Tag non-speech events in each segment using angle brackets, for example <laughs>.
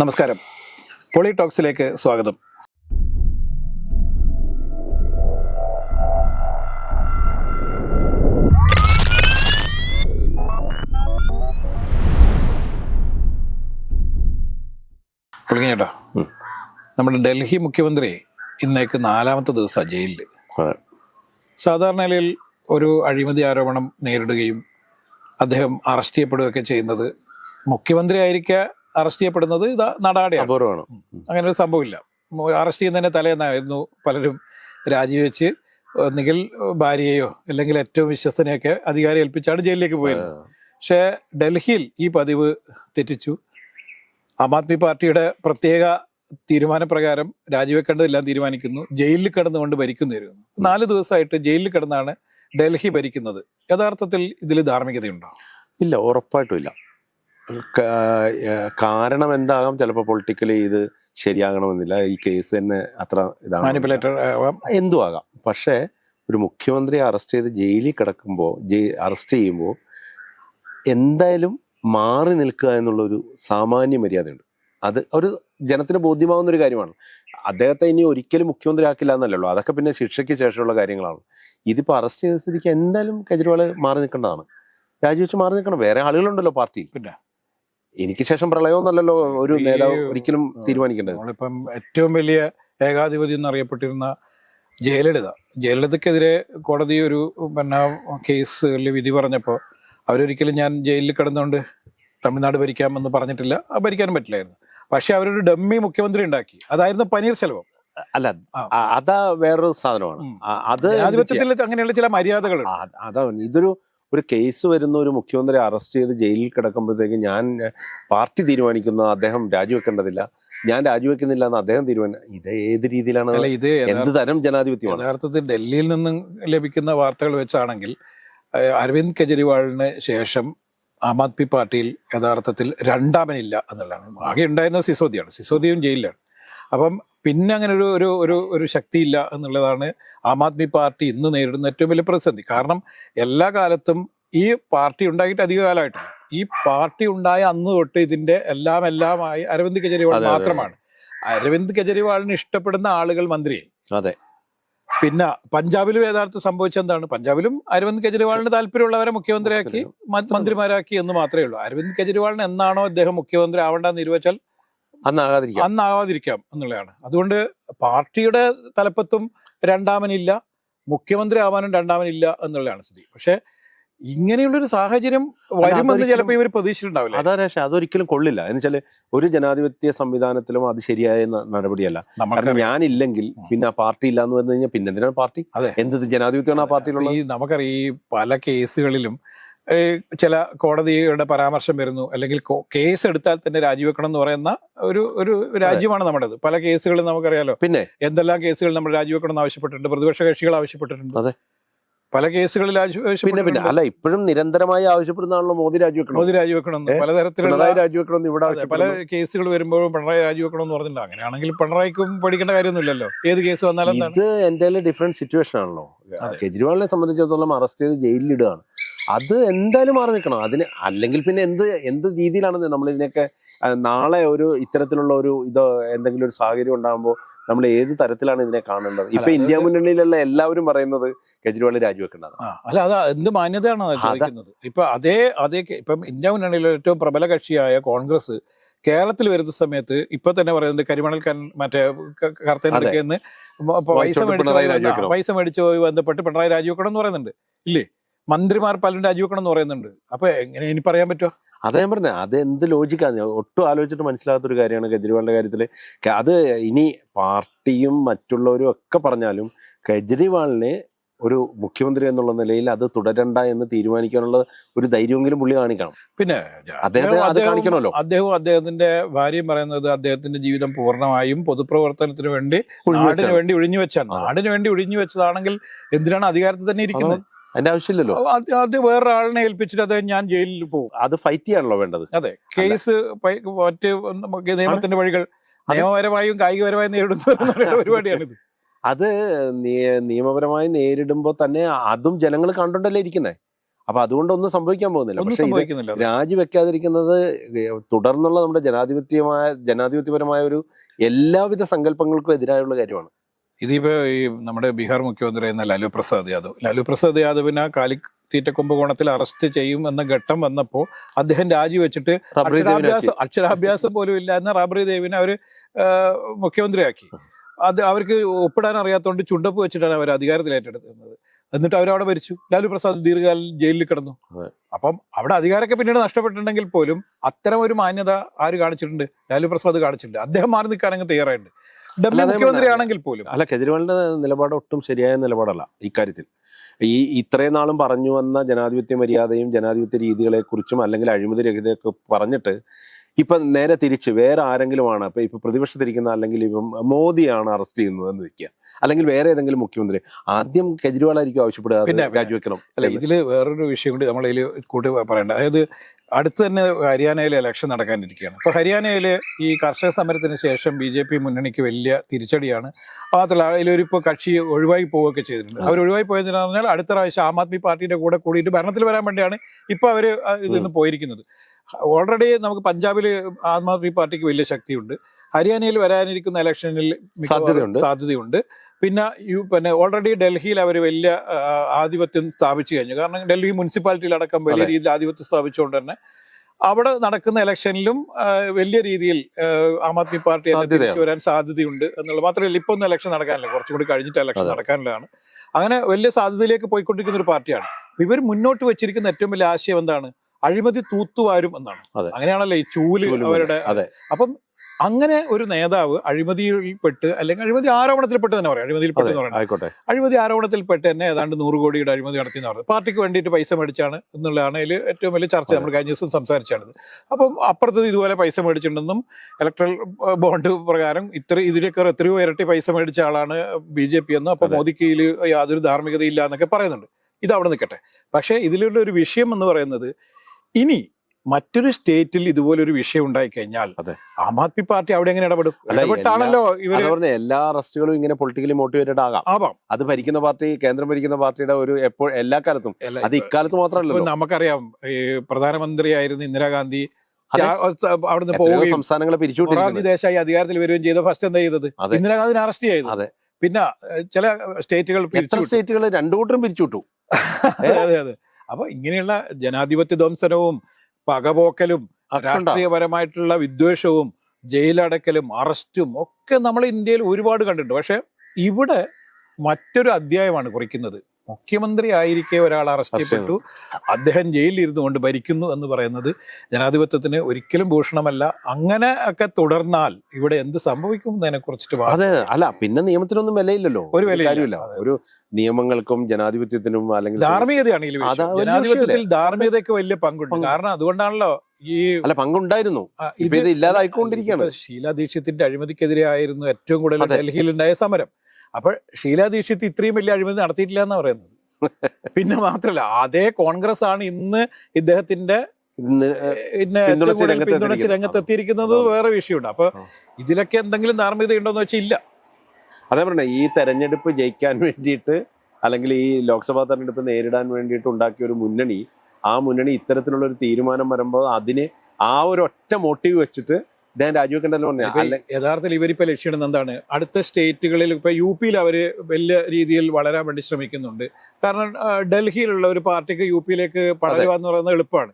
നമസ്കാരം. പൊളിടോക്സിലേക്ക് സ്വാഗതം. പുളിങ്ങേട്ടോ നമ്മുടെ ഡൽഹി മുഖ്യമന്ത്രി ഇന്നേക്ക് നാലാമത്തെ ദിവസം ജയിലിൽ. സാധാരണ നിലയിൽ ഒരു അഴിമതി ആരോപണം നേരിടുകയും അദ്ദേഹം അറസ്റ്റ് ചെയ്യപ്പെടുകയൊക്കെ ചെയ്യുന്നത് മുഖ്യമന്ത്രി ആയിരിക്കെ അറസ്റ്റ് ചെയ്യപ്പെടുന്നത് ഇതാ നടാടെയാണ്. അപൂർവമാണ്. അങ്ങനെ ഒരു സംഭവമില്ല. അറസ്റ്റ് ചെയ്യുന്നതിന് തലേന്നായിരുന്നു പലരും രാജിവെച്ച് ഒന്നുകിൽ ഭാര്യയോ അല്ലെങ്കിൽ ഏറ്റവും വിശ്വസ്തനെയൊക്കെ അധികാരി ഏൽപ്പിച്ചാണ് ജയിലിലേക്ക് പോയത്. പക്ഷേ ഡൽഹിയിൽ ഈ പതിവ് തെറ്റിച്ചു. ആം ആദ്മി പാർട്ടിയുടെ പ്രത്യേക തീരുമാനപ്രകാരം രാജിവെക്കേണ്ടതെല്ലാം തീരുമാനിക്കുന്നു. ജയിലിൽ കിടന്നുകൊണ്ട് ഭരിക്കുന്നു നാല് ദിവസമായിട്ട് ജയിലിൽ കിടന്നാണ് ഡൽഹി ഭരിക്കുന്നത്. യഥാർത്ഥത്തിൽ ഇതിൽ ധാർമ്മികതയുണ്ടോ? ഇല്ല ഉറപ്പായിട്ടും ഇല്ല. കാരണം എന്താകാം? ചിലപ്പോൾ പൊളിറ്റിക്കലി ഇത് ശരിയാകണമെന്നില്ല. ഈ കേസ് തന്നെ അത്ര ഇതാണ് എന്തു ആകാം പക്ഷേ ഒരു മുഖ്യമന്ത്രിയെ അറസ്റ്റ് ചെയ്ത് ജയിലിൽ കിടക്കുമ്പോൾ അറസ്റ്റ് ചെയ്യുമ്പോൾ എന്തായാലും മാറി നിൽക്കുക എന്നുള്ളൊരു സാമാന്യ മര്യാദയുണ്ട്. അത് ഒരു ജനത്തിന് ബോധ്യമാവുന്ന ഒരു കാര്യമാണ്. അദ്ദേഹത്തെ ഇനി ഒരിക്കലും മുഖ്യമന്ത്രി ആക്കില്ല എന്നല്ലല്ലോ അതൊക്കെ പിന്നെ ശിക്ഷയ്ക്ക് ശേഷമുള്ള കാര്യങ്ങളാണ്. ഇതിപ്പോൾ അറസ്റ്റ് ചെയ്ത സ്ഥിതിക്ക് എന്തായാലും കെജ്രിവാൾ മാറി നിൽക്കേണ്ടതാണ്. രാജിവെച്ച് മാറി നിൽക്കണം. വേറെ ആളുകളുണ്ടല്ലോ പാർട്ടിയിൽ. പിന്നെ? എനിക്ക് ശേഷം പ്രളയമൊന്നല്ലല്ലോ ഒരു ഈ- നേതാവ് ഒരിക്കലും തീരുമാനിക്കേണ്ടത്. നമ്മളിപ്പം ഏറ്റവും വലിയ ഏകാധിപതി എന്നറിയപ്പെട്ടിരുന്ന ജയലളിത. ജയലളിതക്കെതിരെ കോടതി ഒരു പിന്നെ കേസിൽ വിധി പറഞ്ഞപ്പോൾ അവരൊരിക്കലും ഞാൻ ജയിലിൽ കിടന്നുകൊണ്ട് തമിഴ്നാട് ഭരിക്കാമെന്ന് പറഞ്ഞിട്ടില്ല. ഭരിക്കാനും പറ്റില്ലായിരുന്നു. പക്ഷെ അവരൊരു ഡമ്മി മുഖ്യമന്ത്രി ഉണ്ടാക്കി. അതായിരുന്നു പനീർ പനീർശെൽവം അല്ല. അതാ വേറൊരു സാധനമാണ്. അത് അങ്ങനെയുള്ള ചില മര്യാദകൾ അതാ അതാണ് ഇതൊരു ഒരു കേസ് വരുന്ന ഒരു മുഖ്യമന്ത്രി അറസ്റ്റ് ചെയ്ത് ജയിലിൽ കിടക്കുമ്പോഴത്തേക്ക് ഞാൻ പാർട്ടി തീരുമാനിക്കുന്ന അദ്ദേഹം രാജിവെക്കേണ്ടതില്ല. ഞാൻ രാജിവെക്കുന്നില്ല എന്ന് അദ്ദേഹം തീരുമാനം ഇത് ഏത് രീതിയിലാണ്? ഇത് എന്ത് തരം ജനാധിപത്യമാണ്? യഥാർത്ഥത്തിൽ ഡൽഹിയിൽ നിന്നും ലഭിക്കുന്ന വാർത്തകൾ വെച്ചാണെങ്കിൽ അരവിന്ദ് കെജ്രിവാളിന് ശേഷം ആം ആദ്മി പാർട്ടിയിൽ യഥാർത്ഥത്തിൽ രണ്ടാമനില്ല എന്നുള്ളതാണ്. ആകെ ഉണ്ടായിരുന്നത് സിസോദിയാണ്. സിസോദിയും ജയിലിലാണ്. അപ്പം പിന്നെ അങ്ങനെ ഒരു ഒരു ഒരു ഒരു ശക്തിയില്ല എന്നുള്ളതാണ് ആം ആദ്മി പാർട്ടി ഇന്ന് നേരിടുന്ന ഏറ്റവും വലിയ പ്രതിസന്ധി. കാരണം എല്ലാ കാലത്തും ഈ പാർട്ടി ഉണ്ടായിട്ട് അധിക കാലമായിട്ടില്ല ഈ പാർട്ടി ഉണ്ടായ അന്ന് തൊട്ട് ഇതിന്റെ എല്ലാം എല്ലാമായി അരവിന്ദ് കെജ്രിവാൾ. മാത്രമാണ്. അരവിന്ദ് കെജ്രിവാളിന് ഇഷ്ടപ്പെടുന്ന ആളുകൾ മന്ത്രിയായി അതെ. പിന്നെ പഞ്ചാബിലും യഥാർത്ഥം സംഭവിച്ചത് എന്താണ്? പഞ്ചാബിലും അരവിന്ദ് കെജ്രിവാളിന് താല്പര്യമുള്ളവരെ മുഖ്യമന്ത്രിയാക്കി മന്ത്രിമാരാക്കി എന്ന് മാത്രമേ ഉള്ളൂ. അരവിന്ദ് കെജ്രിവാളിന് എന്നാണോ അദ്ദേഹം മുഖ്യമന്ത്രി ആവേണ്ടെന്ന് നിർവചാൽ അന്നാകാതിരിക്കാം. അന്നാകാതിരിക്കാം എന്നുള്ളതാണ്. അതുകൊണ്ട് പാർട്ടിയുടെ തലപ്പത്തും രണ്ടാമനില്ല മുഖ്യമന്ത്രി ആവാനും രണ്ടാമനില്ല എന്നുള്ളതാണ് സ്ഥിതി. പക്ഷെ ഇങ്ങനെയുള്ളൊരു സാഹചര്യം വരുമെന്ന് ചിലപ്പോൾ ഇവർ പ്രതീക്ഷിച്ചിട്ടുണ്ടാവില്ല. അതാ പക്ഷേ അതൊരിക്കലും കൊള്ളില്ല. എന്ന് വെച്ചാൽ ഒരു ജനാധിപത്യ സംവിധാനത്തിലും അത് ശരിയായ നടപടിയല്ല. കാരണം ഞാനില്ലെങ്കിൽ പിന്നെ ആ പാർട്ടി ഇല്ല എന്ന് പറഞ്ഞു കഴിഞ്ഞാൽ പിന്നെ എന്തിനാണ് പാർട്ടി? അതെ. എന്ത് ജനാധിപത്യമാണ് ആ പാർട്ടിയിലുള്ളത്? ഈ നമുക്കറിയാം ഈ പല കേസുകളിലും ചില കോടതിയുടെ പരാമർശം വരുന്നു. അല്ലെങ്കിൽ കേസ് എടുത്താൽ തന്നെ രാജിവെക്കണം എന്ന് പറയുന്ന ഒരു ഒരു രാജ്യമാണ് നമ്മുടേത്. പല കേസുകളും നമുക്കറിയാലോ. പിന്നെ? എന്തെല്ലാം കേസുകൾ നമ്മൾ രാജിവെക്കണം എന്ന് ആവശ്യപ്പെട്ടിട്ടുണ്ട്. പ്രതിപക്ഷ കക്ഷികൾ ആവശ്യപ്പെട്ടിട്ടുണ്ട്. പല കേസുകളിൽ പിന്നെ പിന്നെ. അല്ല ഇപ്പോഴും നിരന്തരമായി ആവശ്യപ്പെടുന്നതാണല്ലോ മോദി രാജിവെക്കണം മോദി രാജിവെക്കണം? പലതരത്തിലുള്ള പിണറായി രാജിവെക്കണം ഇവിടെ പല ആവശ്യപ്പെടുന്നു. കേസുകൾ വരുമ്പോഴും പിണറായി രാജിവെക്കണം എന്ന് പറഞ്ഞില്ല അങ്ങനെയാണെങ്കിൽ പിണറായിക്കും പഠിക്കേണ്ട കാര്യമൊന്നുമില്ലല്ലോ. ഏത് കേസ് വന്നാലും ഇത് എന്തായാലും ഡിഫറെന്റ് സിറ്റുവേഷൻ ആണല്ലോ. കെജ്രിവാളിനെ സംബന്ധിച്ചിടത്തോളം അറസ്റ്റ് ചെയ്ത് ജയിലിലിടുകയാണ് അത് എന്തായാലും മാറി നിൽക്കണം. അതിന് അല്ലെങ്കിൽ പിന്നെ എന്ത് എന്ത് രീതിയിലാണ് നമ്മൾ ഇതിനൊക്കെ നാളെ ഒരു ഇത്തരത്തിലുള്ള ഒരു ഇതോ എന്തെങ്കിലും ഒരു സാഹചര്യം ഉണ്ടാകുമ്പോൾ നമ്മൾ ഏത് തരത്തിലാണ് ഇതിനെ കാണേണ്ടത്? ഇപ്പൊ ഇന്ത്യ മുന്നണിയിലുള്ള എല്ലാവരും പറയുന്നത് കെജ്രിവാൾ രാജിവെക്കേണ്ടതാണ് ആ, അല്ല അത് എന്ത് മാന്യതയാണ്. ചോദിക്കുന്നത്? ഇപ്പൊ അതേ അതേ ഇപ്പം ഇന്ത്യ മുന്നണിയിലെ ഏറ്റവും പ്രബല കക്ഷിയായ കോൺഗ്രസ് കേരളത്തിൽ വരുന്ന സമയത്ത് ഇപ്പൊ തന്നെ പറയുന്നത് കരിമണൽ കൻ മറ്റേ കർത്തേന്ദ്രക്കെന്ന് പൈസ മേടിച്ചു. പൈസ മേടിച്ചു ബന്ധപ്പെട്ട് പിണറായി രാജിവെക്കണം എന്ന് പറയുന്നുണ്ട്. ഇല്ലേ? മന്ത്രിമാർ പലരും രാജിവെക്കണം എന്ന് പറയുന്നുണ്ട്. അപ്പൊ എങ്ങനെ ഇനി പറയാൻ പറ്റുമോ അതാ ഞാൻ പറഞ്ഞത് അത് എന്ത് ലോജിക്കാണ് ഒട്ടും ആലോചിച്ചിട്ട് മനസ്സിലാകാത്തൊരു കാര്യമാണ് കെജ്രിവാളിന്റെ കാര്യത്തിൽ അത് ഇനി പാർട്ടിയും മറ്റുള്ളവരും ഒക്കെ പറഞ്ഞാലും കെജ്രിവാളിനെ ഒരു മുഖ്യമന്ത്രി എന്നുള്ള നിലയിൽ അത് തുടരണ്ട എന്ന് തീരുമാനിക്കാനുള്ള ഒരു ധൈര്യമെങ്കിലും പുള്ളി കാണിക്കണം. പിന്നെ അദ്ദേഹം അത് അദ്ദേഹം- കാണിക്കണമല്ലോ. അദ്ദേഹവും അദ്ദേഹത്തിന്റെ ഭാര്യയും പറയുന്നത് അദ്ദേഹത്തിന്റെ ജീവിതം പൂർണമായും പൊതുപ്രവർത്തനത്തിന് വേണ്ടി നാടിന് വേണ്ടി ഒഴിഞ്ഞു വെച്ചാണ്. നാടിന് വേണ്ടി ഒഴിഞ്ഞു വെച്ചതാണെങ്കിൽ എന്തിനാണ് അധികാരത്തിൽ തന്നെ ഇരിക്കുന്നത്? അതിന്റെ ആവശ്യമില്ലല്ലോ. അത് അത് വേറൊരാളിനെ ഏൽപ്പിച്ചിട്ട് അത് ഞാൻ ജയിലിൽ പോകും. അത് ഫൈറ്റ് ചെയ്യാണല്ലോ വേണ്ടത്. അതെ കേസ് മറ്റ് നിയമത്തിന്റെ വഴികൾ നിയമപരമായും കായികപരമായും നേരിടുന്ന <laughs> പരിപാടിയാണിത്. അത് നിയമപരമായി നേരിടുമ്പോൾ തന്നെ അതും ജനങ്ങൾ കണ്ടോണ്ടല്ലേ ഇരിക്കുന്നത് അപ്പൊ അതുകൊണ്ടൊന്നും സംഭവിക്കാൻ പോകുന്നില്ല. ഒന്നും പക്ഷെ രാജിവെക്കാതിരിക്കുന്നത് തുടർന്നുള്ള നമ്മുടെ ജനാധിപത്യമായ ജനാധിപത്യപരമായ ഒരു എല്ലാവിധ സങ്കല്പങ്ങൾക്കും എതിരായുള്ള കാര്യമാണ്. ഇതിപ്പോ ഈ നമ്മുടെ ബീഹാർ മുഖ്യമന്ത്രി എന്ന ലാലു പ്രസാദ് യാദവ്. ലാലു പ്രസാദ് യാദവിനെ കാലി തീറ്റ കുംഭകോണത്തിൽ അറസ്റ്റ് ചെയ്യും എന്ന ഘട്ടം വന്നപ്പോ അദ്ദേഹം രാജിവെച്ചിട്ട് അക്ഷരാഭ്യാസം അക്ഷരാഭ്യാസം പോലും ഇല്ല എന്ന റാബറി ദേവിനെ അവർ മുഖ്യമന്ത്രിയാക്കി. അത് അവർക്ക് ഒപ്പിടാൻ അറിയാത്തതുകൊണ്ട് ചുണ്ടപ്പ് വെച്ചിട്ടാണ് അവർ അധികാരത്തിൽ ഏറ്റെടുക്കുന്നത്. എന്നിട്ട് അവരവിടെ ഭരിച്ചു. ലാലു പ്രസാദ് ദീർഘകാലം ജയിലിൽ കിടന്നു. അപ്പം അവിടെ അധികാരമൊക്കെ പിന്നീട് നഷ്ടപ്പെട്ടിട്ടുണ്ടെങ്കിൽ പോലും അത്തരം ഒരു മാന്യത ആര് കാണിച്ചിട്ടുണ്ട്? ലാലു പ്രസാദ് കാണിച്ചിട്ടുണ്ട്. അദ്ദേഹം മാറി നിൽക്കാനങ്ങ് തയ്യാറായിട്ടുണ്ട്. മുഖ്യമന്ത്രിയാണെങ്കിൽ പോലും. അല്ല കെജ്രിവാളിന്റെ നിലപാട് ഒട്ടും ശരിയായ നിലപാടല്ല ഇക്കാര്യത്തിൽ. ഈ ഇത്രയും നാളും പറഞ്ഞു വന്ന ജനാധിപത്യ മര്യാദയും ജനാധിപത്യ രീതികളെ കുറിച്ചും അല്ലെങ്കിൽ അഴിമതി രഹിതയൊക്കെ പറഞ്ഞിട്ട് ഇപ്പൊ നേരെ തിരിച്ച് വേറെ ആരെങ്കിലുമാണ് ഇപ്പൊ ഇപ്പൊ പ്രതിപക്ഷത്തിരിക്കുന്ന അല്ലെങ്കിൽ ഇപ്പം മോദിയാണ് അറസ്റ്റ് ചെയ്യുന്നത് എന്ന് വെക്കുക. അല്ലെങ്കിൽ വേറെ ഏതെങ്കിലും മുഖ്യമന്ത്രി. ആദ്യം കെജ്രിവാൾ ആയിരിക്കും ആവശ്യപ്പെടുക പിന്നെ. രാജിവെക്കണം. അല്ലെ ഇതിൽ വേറൊരു വിഷയം കൂടി നമ്മൾ ഇതിൽ കൂട്ടി പറയേണ്ട. അതായത് അടുത്ത് തന്നെ ഹരിയാനയിലെ ഇലക്ഷൻ നടക്കാനിരിക്കുകയാണ്. അപ്പൊ ഹരിയാനയിലെ ഈ കർഷക സമരത്തിന് ശേഷം ബി ജെ പി മുന്നണിക്ക് വലിയ തിരിച്ചടിയാണ്. മാത്രമല്ല അതിലൊരിപ്പോൾ കക്ഷി ഒഴിവായി പോവുകയൊക്കെ ചെയ്തിട്ടുണ്ട്. അവർ ഒഴിവായി പോയതെന്ന് പറഞ്ഞാൽ അടുത്ത പ്രാവശ്യം ആം ആദ്മി പാർട്ടിയുടെ കൂടെ കൂടിയിട്ട് ഭരണത്തിൽ വരാൻ വേണ്ടിയാണ് ഇപ്പൊ അവർ ഇതിൽ നിന്ന് പോയിരിക്കുന്നത്. ഓൾറെഡി നമുക്ക് പഞ്ചാബിൽ ആം ആദ്മി പാർട്ടിക്ക് വലിയ ശക്തിയുണ്ട്. ഹരിയാനയിൽ വരാനിരിക്കുന്ന ഇലക്ഷനിൽ സാധ്യതയുണ്ട്. സാധ്യതയുണ്ട്. പിന്നെ യു പിന്നെ ഓൾറെഡി ഡൽഹിയിൽ അവർ വലിയ ആധിപത്യം സ്ഥാപിച്ചു കഴിഞ്ഞു. കാരണം ഡൽഹി മുനിസിപ്പാലിറ്റിയിൽ അടക്കം വലിയ രീതിയിൽ ആധിപത്യം സ്ഥാപിച്ചുകൊണ്ട് തന്നെ അവിടെ നടക്കുന്ന ഇലക്ഷനിലും വലിയ രീതിയിൽ ആ, ആദ്മി പാർട്ടി. തിരിച്ചു വരാൻ സാധ്യതയുണ്ട് എന്നുള്ളത് മാത്രമല്ല ഇപ്പൊ ഒന്നും ഇലക്ഷൻ നടക്കാനില്ല. കുറച്ചും കൂടി കഴിഞ്ഞിട്ട് ഇലക്ഷൻ. നടക്കാനുള്ളതാണ്. അങ്ങനെ വലിയ സാധ്യതയിലേക്ക് പോയിക്കൊണ്ടിരിക്കുന്ന ഒരു പാർട്ടിയാണ്. ഇവർ മുന്നോട്ട് വെച്ചിരിക്കുന്ന ഏറ്റവും വലിയ ആശയം എന്താണ്? അഴിമതി തൂത്തുവാരും എന്നാണ്. അങ്ങനെയാണല്ലേ ഈ ചൂൽ അവരുടെ അതെ. അപ്പം അങ്ങനെ ഒരു നേതാവ് അഴിമതിയിൽപ്പെട്ട് അല്ലെങ്കിൽ അഴിമതി ആരോപണത്തിൽപ്പെട്ട് തന്നെ പറയാം. അഴിമതിയിൽപ്പെട്ട് എന്ന് പറയുന്നത് അഴിമതി ആരോപണത്തിൽപ്പെട്ട് തന്നെ ഏതാണ്ട് നൂറ് കോടിയുടെ അഴിമതി നടത്തി എന്ന് പറയുന്നത് പാർട്ടിക്ക് വേണ്ടിയിട്ട് പൈസ മേടിച്ചാണ് എന്നുള്ളതാണ് അതിൽ ഏറ്റവും വലിയ ചർച്ച നമ്മൾ കഴിഞ്ഞ ദിവസം സംസാരിച്ചാണിത്. അപ്പം അപ്പുറത്ത് ഇതുപോലെ പൈസ മേടിച്ചിട്ടുണ്ടെന്നും ഇലക്ട്രൽ ബോണ്ട് പ്രകാരം ഇത്ര ഇതിലേക്ക് എത്രയോ ഇരട്ടി പൈസ മേടിച്ച ആളാണ് ബി ജെ പി എന്നും അപ്പം. മോദിക്ക് ഇതിൽ യാതൊരു ധാർമ്മികതയില്ല എന്നൊക്കെ പറയുന്നുണ്ട്. ഇത് അവിടെ നിൽക്കട്ടെ. പക്ഷേ ഇതിലുള്ള ഒരു വിഷയം എന്ന് പറയുന്നത് ഇനി മറ്റൊരു സ്റ്റേറ്റിൽ ഇതുപോലെ ഒരു വിഷയം ഉണ്ടായി കഴിഞ്ഞാൽ അതെ. ആം ആദ്മി പാർട്ടി അവിടെ എങ്ങനെ ഇടപെടും? ഇടപെട്ടാണല്ലോ പറഞ്ഞ എല്ലാ അറസ്റ്റുകളും ഇങ്ങനെ പൊളിറ്റിക്കലി മോട്ടിവേറ്റഡ് ആകാം. ആവാം. അത് ഭരിക്കുന്ന പാർട്ടി കേന്ദ്രം ഭരിക്കുന്ന പാർട്ടിയുടെ ഒരു എപ്പോൾ എല്ലാ കാലത്തും. അത് ഇക്കാലത്ത് മാത്രമല്ല നമുക്കറിയാം ഈ പ്രധാനമന്ത്രിയായിരുന്ന ഇന്ദിരാഗാന്ധി അവിടുന്ന് പോകുകയും പോവുകയും സംസ്ഥാനങ്ങളെ പിരിച്ചു ദേശായി അധികാരത്തിൽ വരികയും ചെയ്ത. ഫസ്റ്റ് എന്താ ചെയ്തത്. ഇന്ദിരാഗാന്ധിനെ അറസ്റ്റ് ചെയ്തു. അതെ. പിന്നെ ചില സ്റ്റേറ്റുകൾ സ്റ്റേറ്റുകൾ രണ്ടു കൂട്ടരും പിരിച്ചുവിട്ടു. <laughs> അതെ അതെ. അപ്പൊ ഇങ്ങനെയുള്ള ജനാധിപത്യ ധ്വംസനവും പകപോക്കലും. രാഷ്ട്രീയപരമായിട്ടുള്ള വിദ്വേഷവും ജയിലടക്കലും അറസ്റ്റും ഒക്കെ നമ്മൾ ഇന്ത്യയിൽ ഒരുപാട് കണ്ടിട്ടുണ്ട് പക്ഷെ ഇവിടെ മറ്റൊരു അധ്യായമാണ് കുറിക്കുന്നത് മുഖ്യമന്ത്രി ആയിരിക്കെ ഒരാൾ അറസ്റ്റ് ചെയ്യപ്പെട്ടു. അദ്ദേഹം ജയിലിൽ ഇരുന്നുകൊണ്ട് ഭരിക്കുന്നു എന്ന് പറയുന്നത് ജനാധിപത്യത്തിന് ഒരിക്കലും ഭൂഷണമല്ല. അങ്ങനെ ഒക്കെ തുടർന്നാൽ ഇവിടെ എന്ത് സംഭവിക്കും എന്നതിനെ കുറിച്ചിട്ട് അതെ അല്ല പിന്നെ നിയമത്തിനൊന്നും വിലയില്ലല്ലോ. ഒരു വിലയില്ല. കാര്യമില്ല. ഒരു നിയമങ്ങൾക്കും ജനാധിപത്യത്തിനും അല്ലെങ്കിൽ ധാർമ്മികതയാണെങ്കിലും ജനാധിപത്യത്തിൽ ധാർമ്മികതയ്ക്ക് വലിയ പങ്കുണ്ട്. കാരണം അതുകൊണ്ടാണല്ലോ ഈ അല്ല പങ്കുണ്ടായിരുന്നു. ഇത് ഇല്ലാതായിക്കൊണ്ടിരിക്കുകയാണ്. ശീലാ ദീക്ഷിത്തിന്റെ അഴിമതിക്കെതിരെ ആയിരുന്നു ഏറ്റവും കൂടുതൽ. ഡൽഹിയിൽ ഉണ്ടായ സമരം. അപ്പോൾ ഷീലാ ദീക്ഷിത് ഇത്രയും വലിയ അഴിമതി നടത്തിയിട്ടില്ല എന്ന് പറയുന്നത്. പിന്നെ മാത്രമല്ല അതേ കോൺഗ്രസ് ആണ് ഇന്ന് ഇദ്ദേഹത്തിന്റെ പിന്തുണച്ച്. രംഗത്തെത്തിയിരിക്കുന്നത് വേറെ വിഷയമുണ്ട്. അപ്പൊ ഇതിലൊക്കെ എന്തെങ്കിലും ധാർമ്മികത ഉണ്ടോന്ന് വെച്ചാൽ ഇല്ല. അതേ പറഞ്ഞ ഈ തെരഞ്ഞെടുപ്പ് ജയിക്കാൻ വേണ്ടിയിട്ട് അല്ലെങ്കിൽ ഈ ലോക്സഭാ തെരഞ്ഞെടുപ്പ് നേരിടാൻ വേണ്ടിയിട്ട് ഉണ്ടാക്കിയ ഒരു മുന്നണി ആ മുന്നണി ഇത്തരത്തിലുള്ള ഒരു തീരുമാനം വരുമ്പോൾ അതിന് ആ ഒരു ഒറ്റ മോട്ടീവ് വെച്ചിട്ട് ഇദ്ദേഹം രാജിവെക്കേണ്ടല്ലോ പറഞ്ഞ ഇപ്പൊ ഈ യഥാർത്ഥത്തിൽ ഇവരിപ്പോ ലക്ഷ്യമിടുന്നത് എന്താണ്? അടുത്ത സ്റ്റേറ്റുകളിൽ ഇപ്പൊ യു പിയിൽ അവർ വലിയ രീതിയിൽ വളരാൻ വേണ്ടി ശ്രമിക്കുന്നുണ്ട്. കാരണം ഡൽഹിയിലുള്ള ഒരു പാർട്ടിക്ക് യു പിയിലേക്ക് പടരുക എന്ന് പറയുന്നത് എളുപ്പമാണ്.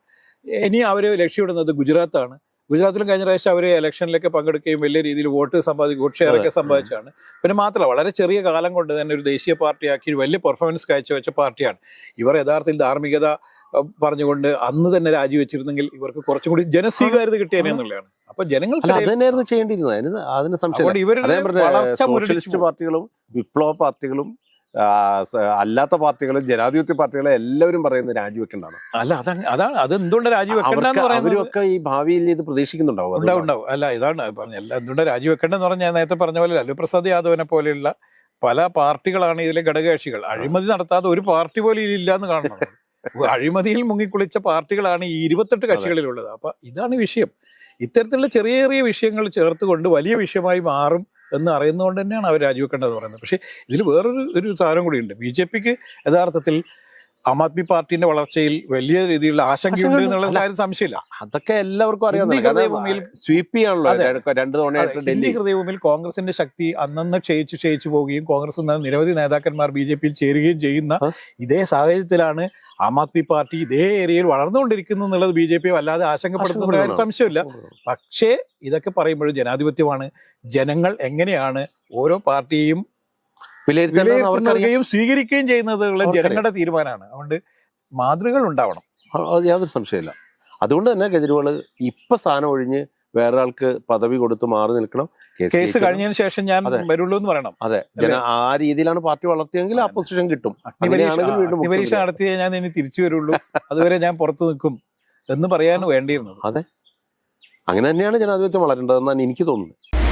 ഇനി അവർ ലക്ഷ്യമിടുന്നത് ഗുജറാത്താണ്. ഗുജറാത്തിലും കഴിഞ്ഞ പ്രാവശ്യം അവർ ഇലക്ഷനിലൊക്കെ പങ്കെടുക്കുകയും വലിയ രീതിയിൽ വോട്ട് സമ്പാദിക്കും വോട്ട് ഷെയർ ഒക്കെ സമ്പാദിച്ചാണ് പിന്നെ മാത്രമല്ല വളരെ ചെറിയ കാലം കൊണ്ട് തന്നെ ഒരു ദേശീയ പാർട്ടിയാക്കി വലിയ പെർഫോമൻസ് കാഴ്ചവെച്ച പാർട്ടിയാണ്. ഇവർ യഥാർത്ഥത്തിൽ ധാർമ്മികത പറഞ്ഞുകൊണ്ട് അന്ന് തന്നെ രാജിവെച്ചിരുന്നെങ്കിൽ ഇവർക്ക് കുറച്ചും കൂടി ജനസ്വീകാര്യത കിട്ടിയേനെ എന്നുള്ളതാണ്. അപ്പൊ ജനങ്ങൾ അത് തന്നെയായിരുന്നു ചെയ്യേണ്ടിയിരുന്നത്. അതിന് അതിന് സംശയം സോഷ്യലിസ്റ്റ് പാർട്ടികളും വിപ്ലവ പാർട്ടികളും അല്ലാത്ത പാർട്ടികളും ജനാധിപത്യ പാർട്ടികളും എല്ലാവരും പറയുന്നത് രാജിവെക്കേണ്ടതാണ്. അല്ല അതാണ് അതാണ്. അത് എന്തുകൊണ്ട് രാജിവെക്കണ്ടൊക്കെ പറയുന്നത് അവരൊക്കെ ഈ ഭാവിയിൽ ഇത് പ്രതീക്ഷിക്കുന്നുണ്ടാവും ഉണ്ടാവും ഉണ്ടാവും. അല്ല ഇതാണ് പറഞ്ഞ എന്തുകൊണ്ട് രാജിവെക്കേണ്ടെന്ന് പറഞ്ഞാൽ ഞാൻ നേരത്തെ പറഞ്ഞ പോലെ ലല്ലു പ്രസാദ് യാദവിനെ പോലെയുള്ള പല പാർട്ടികളാണ് ഇതിലെ ഘടകകക്ഷികൾ. അഴിമതി നടത്താതെ ഒരു പാർട്ടി പോലും ഇല്ല എന്ന് കാണണം. <laughs> അഴിമതിയിൽ മുങ്ങിക്കുളിച്ച പാർട്ടികളാണ് ഈ ഇരുപത്തെട്ട് കക്ഷികളിലുള്ളത്. അപ്പൊ ഇതാണ് വിഷയം. ഇത്തരത്തിലുള്ള ചെറിയ ചെറിയ വിഷയങ്ങൾ ചേർത്തുകൊണ്ട് വലിയ വിഷയമായി മാറും എന്ന് അറിയുന്നതുകൊണ്ട് തന്നെയാണ് അവർ രാജിവെക്കേണ്ടത് പറയുന്നത്. പക്ഷേ ഇതിൽ വേറൊരു ഒരു സാധനം കൂടിയുണ്ട്. ബി ജെ പിക്ക് യഥാർത്ഥത്തിൽ ആം ആദ്മി പാർട്ടിന്റെ വളർച്ചയിൽ വലിയ രീതിയിലുള്ള ആശങ്കയുണ്ട്. എന്നുള്ള കാര്യം സംശയമില്ല. അതൊക്കെ എല്ലാവർക്കും അറിയാം സ്വീപ്പ് ചെയ്യാണല്ലോ രണ്ട് തവണയായിട്ട് ഡൽഹി. ഹൃദയഭൂമിയിൽ കോൺഗ്രസിന്റെ ശക്തി അന്നന്ന് ക്ഷയിച്ച് ക്ഷയിച്ചു പോവുകയും കോൺഗ്രസ് നിന്ന് നിരവധി നേതാക്കന്മാർ ബി ജെ പിയിൽ ചേരുകയും ചെയ്യുന്ന. ഇതേ സാഹചര്യത്തിലാണ് ആം ആദ്മി പാർട്ടി ഇതേ ഏരിയയിൽ വളർന്നുകൊണ്ടിരിക്കുന്നു എന്നുള്ളത് ബി ജെ പി വല്ലാതെ ആശങ്കപ്പെടുത്തുന്ന കാര്യം സംശയമില്ല. പക്ഷേ ഇതൊക്കെ പറയുമ്പോഴും ജനാധിപത്യമാണ്. ജനങ്ങൾ എങ്ങനെയാണ് ഓരോ പാർട്ടിയും വിലയിരുത്തേണ്ടത് അവർക്കറിയാം വിലയിരുത്തുകയും സ്വീകരിക്കുകയും ചെയ്യുന്നത്. ജനങ്ങളുടെ തീരുമാനമാണ്. അതുകൊണ്ട് മാതൃകകൾ ഉണ്ടാവണം. അത് യാതൊരു സംശയമില്ല അതുകൊണ്ട് തന്നെ കെജ്രിവാൾ ഇപ്പൊ സ്ഥാനം ഒഴിഞ്ഞ് വേറെ ആൾക്ക് പദവി കൊടുത്ത് മാറി നിൽക്കണം കേസ് കഴിഞ്ഞതിന് ശേഷം ഞാൻ അതെ. വരുള്ളൂ എന്ന് പറയണം. അതെ. ജന ആ രീതിയിലാണ് പാർട്ടി വളർത്തിയെങ്കിൽ ആ പൊസിഷൻ കിട്ടും. പരീക്ഷ നടത്തിയ ഞാൻ ഇനി തിരിച്ചു വരുള്ളൂ. അതുവരെ ഞാൻ പുറത്തു നിൽക്കും എന്ന് പറയാൻ വേണ്ടിയിരുന്നത്. അങ്ങനെ തന്നെയാണ് ജനാധിപത്യം വളരേണ്ടതെന്നാണ് എനിക്ക് തോന്നുന്നത്.